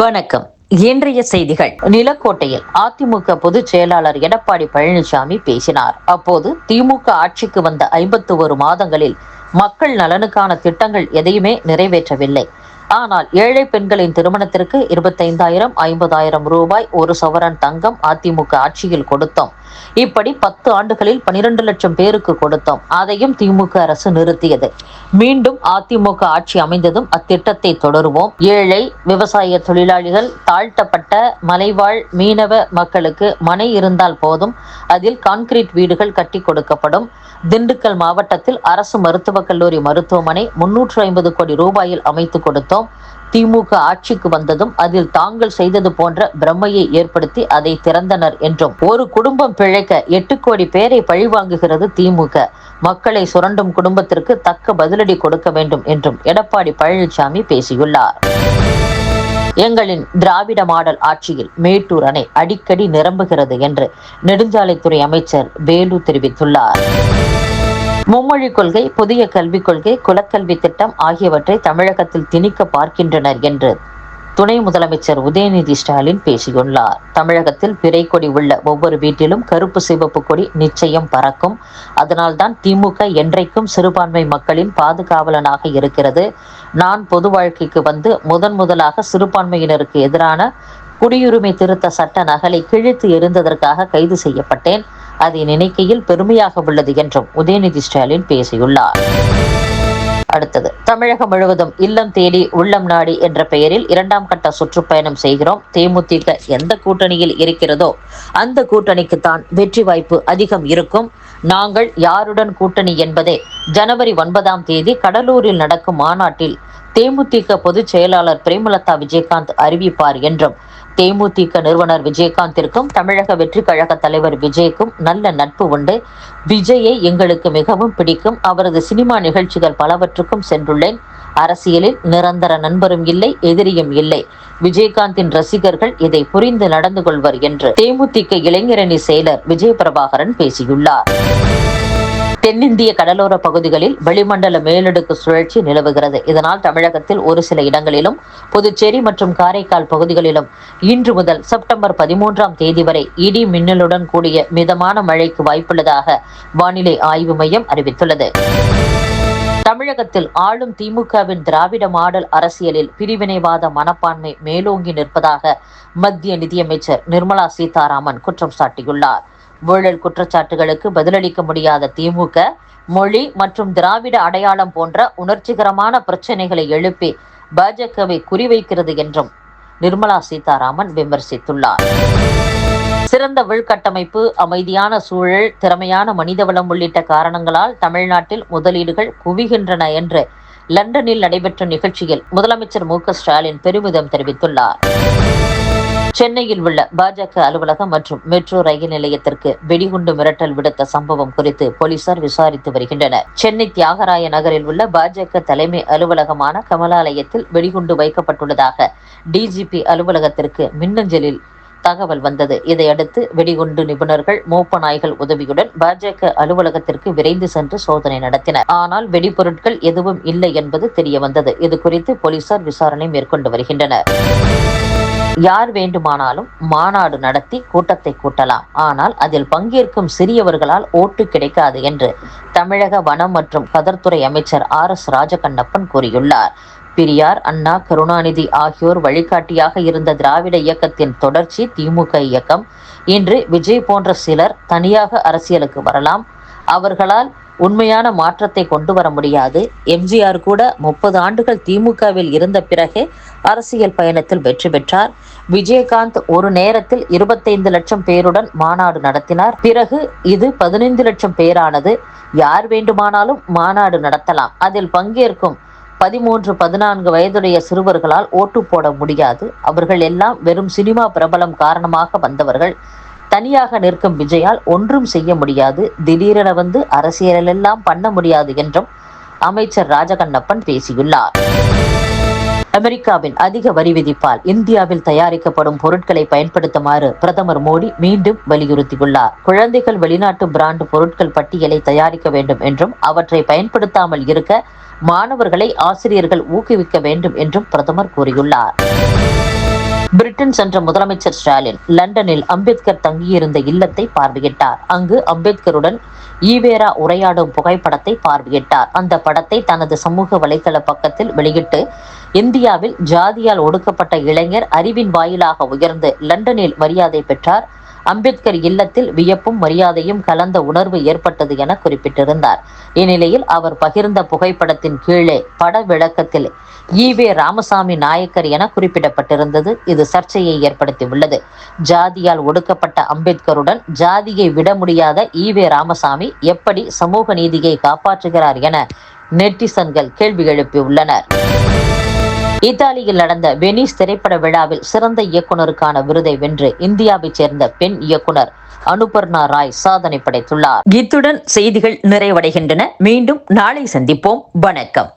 வணக்கம். இன்றைய செய்திகள். நிலக்கோட்டையில் அதிமுக பொதுச் செயலாளர் எடப்பாடி பழனிசாமி பேசினார். அப்போது திமுக ஆட்சிக்கு வந்த ஐம்பத்து ஒரு மாதங்களில் மக்கள் நலனுக்கான திட்டங்கள் எதையுமே நிறைவேற்றவில்லை. ஆனால் ஏழை பெண்களின் திருமணத்திற்கு இருபத்தைந்தாயிரம் ஐம்பதாயிரம் ரூபாய் ஒரு சவரன் தங்கம் அதிமுக ஆட்சியில் கொடுத்தோம். இப்படி பத்து ஆண்டுகளில் பனிரெண்டு லட்சம் பேருக்கு கொடுத்தோம். அதையும் திமுக அரசு நிறுத்தியது. மீண்டும் அதிமுக ஆட்சி அமைந்ததும் அத்திட்டத்தை தொடருவோம். ஏழை விவசாய தொழிலாளிகள் தாழ்த்தப்பட்ட மலைவாழ் மீனவ மக்களுக்கு மனை இருந்தால் போதும். அதில் கான்கிரீட் வீடுகள் கட்டி கொடுக்கப்படும். திண்டுக்கல் மாவட்டத்தில் அரசு மருத்துவக் கல்லூரி மருத்துவமனை முன்னூற்று ஐம்பது கோடி ரூபாயில் அமைத்து கொடுத்தோம். திமுக ஆட்சிக்கு வந்ததும் அதில் தாங்கள் செய்தது போன்ற பிரம்மையை ஏற்படுத்தி அதை திறந்தனர் என்றும். ஒரு குடும்பம் பிழைக்க எட்டு கோடி பேரை பழிவாங்குகிறது திமுக. மக்களை சுரண்டும் குடும்பத்திற்கு தக்க பதிலடி கொடுக்க வேண்டும் என்றும் எடப்பாடி பழனிசாமி பேசியுள்ளார். எங்களின் திராவிட மாடல் ஆட்சியில் மேட்டூர் அணை அடிக்கடி நிரம்புகிறது என்று நெடுஞ்சாலைத்துறை அமைச்சர் வேலு தெரிவித்துள்ளார். மும்மொழி கொள்கை புதிய கல்விக் கொள்கை குலக்கல்வி திட்டம் ஆகியவற்றை தமிழகத்தில் திணிக்க பார்க்கின்றனர் என்று துணை முதலமைச்சர் உதயநிதி ஸ்டாலின் பேசியுள்ளார். தமிழகத்தில் பிறை கொடி உள்ள ஒவ்வொரு வீட்டிலும் கருப்பு சிவப்பு கொடி நிச்சயம் பறக்கும். அதனால்தான் திமுக என்றைக்கும் சிறுபான்மை மக்களின் பாதுகாவலனாக இருக்கிறது. நான் பொது வாழ்க்கைக்கு வந்து முதன் முதலாக சிறுபான்மையினருக்கு எதிரான குடியுரிமை திருத்த சட்ட நகலை கிழித்து எறிந்ததற்காக கைது செய்யப்பட்டேன். அதை நினைக்கையில் பெருமையாக உள்ளது என்றும் உதயநிதி ஸ்டாலின் பேசியுள்ளார். அடுத்தது தமிழகம் முழுவதும் இல்லம் தேடி உள்ளம் நாடி என்ற பெயரில் இரண்டாம் கட்ட சுற்றுப்பயணம் செய்கிறோம். தேமுதிக எந்த கூட்டணியில் இருக்கிறதோ அந்த கூட்டணிக்கு தான் வெற்றி வாய்ப்பு அதிகம் இருக்கும். நாங்கள் யாருடன் கூட்டணி என்பதே ஜனவரி ஒன்பதாம் தேதி கடலூரில் நடக்கும் மாநாட்டில் தேமுதிக பொதுச் செயலாளர் பிரேமலதா விஜயகாந்த் அறிவிப்பார் என்றும் தேமுதிக நிறுவனர் விஜயகாந்திற்கும் தமிழக வெற்றி கழக தலைவர் விஜய்க்கும் நல்ல நட்பு உண்டு. விஜயை எங்களுக்கு மிகவும் பிடிக்கும். அவரது சினிமா நிகழ்ச்சிகள் பலவற்றுக்கும் சென்றுள்ளேன். அரசியலில் நிரந்தர நண்பரும் இல்லை எதிரியும் இல்லை. விஜயகாந்தின் ரசிகர்கள் இதை புரிந்து நடந்து கொள்வர் என்று தேமுதிக இளைஞரணி செயலர் விஜய பிரபாகரன் பேசியுள்ளார். தென்னிந்திய கடலோர பகுதிகளில் வளிமண்டல மேலடுக்கு சுழற்சி நிலவுகிறது. இதனால் தமிழகத்தில் ஒரு சில இடங்களிலும் புதுச்சேரி மற்றும் காரைக்கால் பகுதிகளிலும் இன்று முதல் செப்டம்பர் பதிமூன்றாம் தேதி வரை இடி மின்னலுடன் கூடிய மிதமான மழைக்கு வாய்ப்புள்ளதாக வானிலை ஆய்வு மையம் அறிவித்துள்ளது. தமிழகத்தில் ஆளும் திமுகவின் திராவிட மாடல் அரசியலில் பிரிவினைவாத மனப்பான்மை மேலோங்கி நிற்பதாக மத்திய நிதியமைச்சர் நிர்மலா சீதாராமன் குற்றம் சாட்டியுள்ளார். ஊழல் குற்றச்சாட்டுகளுக்கு பதிலளிக்க முடியாத திமுக மொழி மற்றும் திராவிட அடையாளம் போன்ற உணர்ச்சிகரமான பிரச்சனைகளை எழுப்பி பாஜகவை குறிவைக்கிறது என்றும் நிர்மலா சீதாராமன் விமர்சித்துள்ளார். சிறந்த உள்கட்டமைப்பு அமைதியான சூழல் திறமையான மனிதவளம் உள்ளிட்ட காரணங்களால் தமிழ்நாட்டில் முதலீடுகள் குவிகின்றன என்று லண்டனில் நடைபெற்ற நிகழ்ச்சியில் முதலமைச்சர் மு ஸ்டாலின் பெருமிதம் தெரிவித்துள்ளார். சென்னையில் உள்ள பாஜக அலுவலகம் மற்றும் மெட்ரோ ரயில் நிலையத்திற்கு வெடிகுண்டு மிரட்டல் விடுத்த சம்பவம் குறித்து போலீசார் விசாரித்து வருகின்றனர். சென்னை தியாகராய நகரில் உள்ள பாஜக தலைமை அலுவலகமான கமலாலயத்தில் வெடிகுண்டு வைக்கப்பட்டுள்ளதாக டிஜிபி அலுவலகத்திற்கு மின்னஞ்சலில் தகவல் வந்தது. இதையடுத்து வெடிகுண்டு நிபுணர்கள் மோப்ப நாய்கள் உதவியுடன் பாஜக அலுவலகத்திற்கு விரைந்து சென்று சோதனை நடத்தினர். ஆனால் வெடிபொருட்கள் எதுவும் இல்லை என்பது தெரிய வந்தது இது குறித்து போலீசார் விசாரணை மேற்கொண்டு வருகின்றனர். யார் வேண்டுமானாலும் மாநாடு நடத்தி கூட்டத்தை கூட்டலாம். ஆனால் அதில் பங்கேற்கும் சிறியவர்களால் ஓட்டு கிடைக்காது என்று தமிழக வனம் மற்றும் கதர்துறை அமைச்சர் ஆர் எஸ் ராஜகண்ணப்பன் கூறியுள்ளார். பெரியார் அண்ணா கருணாநிதி ஆகியோர் வழிகாட்டியாக இருந்த திராவிட இயக்கத்தின் தொடர்ச்சி திமுக இயக்கம் இன்று விஜய் போன்ற சிலர் தனியாக அரசியலுக்கு வரலாம். அவர்களால் உண்மையான மாற்றத்தை கொண்டு வர முடியாது. எம்ஜிஆர் கூட முப்பது ஆண்டுகள் திமுகவில் இருந்த பிறகே அரசியல் பயணத்தில் வெற்றி பெற்றார். விஜயகாந்த் ஒரு நேரத்தில் இருபத்தைந்து லட்சம் பேருடன் மாநாடு நடத்தினார். பிறகு இது பதினைந்து லட்சம் பேரானது. யார் வேண்டுமானாலும் மாநாடு நடத்தலாம். அதில் பங்கேற்கும் பதிமூன்று பதினான்கு வயதுடைய சிறுவர்களால் ஓட்டு போட முடியாது. அவர்கள் எல்லாம் வெறும் சினிமா பிரபலம் காரணமாக வந்தவர்கள். தனியாக நிற்கும் விஜயால் ஒன்றும் செய்ய முடியாது. திடீரென வந்து அரசியலெல்லாம் பண்ண முடியாது என்றும் அமைச்சர் ராஜகண்ணப்பன் பேசியுள்ளார். அமெரிக்காவின் அதிக வரி விதிப்பால் இந்தியாவில் தயாரிக்கப்படும் பொருட்களை பயன்படுத்துமாறு பிரதமர் மோடி மீண்டும் வலியுறுத்தியுள்ளார். குழந்தைகள் வெளிநாட்டு பிராண்ட் பொருட்கள் பட்டியலை தயாரிக்க வேண்டும் என்றும் அவற்றை பயன்படுத்தாமல் இருக்க மாணவர்களை ஆசிரியர்கள் ஊக்குவிக்க வேண்டும் என்றும் பிரதமர் கூறியுள்ளார். பிரிட்டன் சென்ற முதலமைச்சர் ஸ்டாலின் லண்டனில் அம்பேத்கர் தங்கியிருந்த இல்லத்தை பார்வையிட்டார். அங்கு அம்பேத்கருடன் ஈவேரா உரையாடும் புகைப்படத்தை பார்வையிட்டார். அந்த படத்தை தனது சமூக வலைதள பக்கத்தில் வெளியிட்டு இந்தியாவில் ஜாதியால் ஒடுக்கப்பட்ட இளைஞர் அறிவின் வாயிலாக உயர்ந்து லண்டனில் மரியாதை பெற்றார். அம்பேத்கர் இல்லத்தில் வியப்பும் மரியாதையும் கலந்த உணர்வு ஏற்பட்டது என குறிப்பிட்டிருந்தார். இந்நிலையில் அவர் பகிர்ந்த புகைப்படத்தின் கீழே பட விளக்கத்தில் ஈவே ராமசாமி நாயக்கர் என குறிப்பிடப்பட்டிருந்தது. இது சர்ச்சையை ஏற்படுத்தியுள்ளது. ஜாதியால் ஒடுக்கப்பட்ட அம்பேத்கருடன் ஜாதியை விட முடியாத ஈவே ராமசாமி எப்படி சமூக நீதியை காப்பாற்றுகிறார் என நெட்டிசன்கள் கேள்வி எழுப்பியுள்ளனர். இத்தாலியில் நடந்த வெனிஸ் திரைப்பட விழாவில் சிறந்த இயக்குனருக்கான விருதை வென்று இந்தியாவைச் சேர்ந்த பெண் இயக்குனர் அனுபர்ணா ராய் சாதனை படைத்துள்ளார். இத்துடன் செய்திகள் நிறைவடைகின்றன. மீண்டும் நாளை சந்திப்போம். வணக்கம்.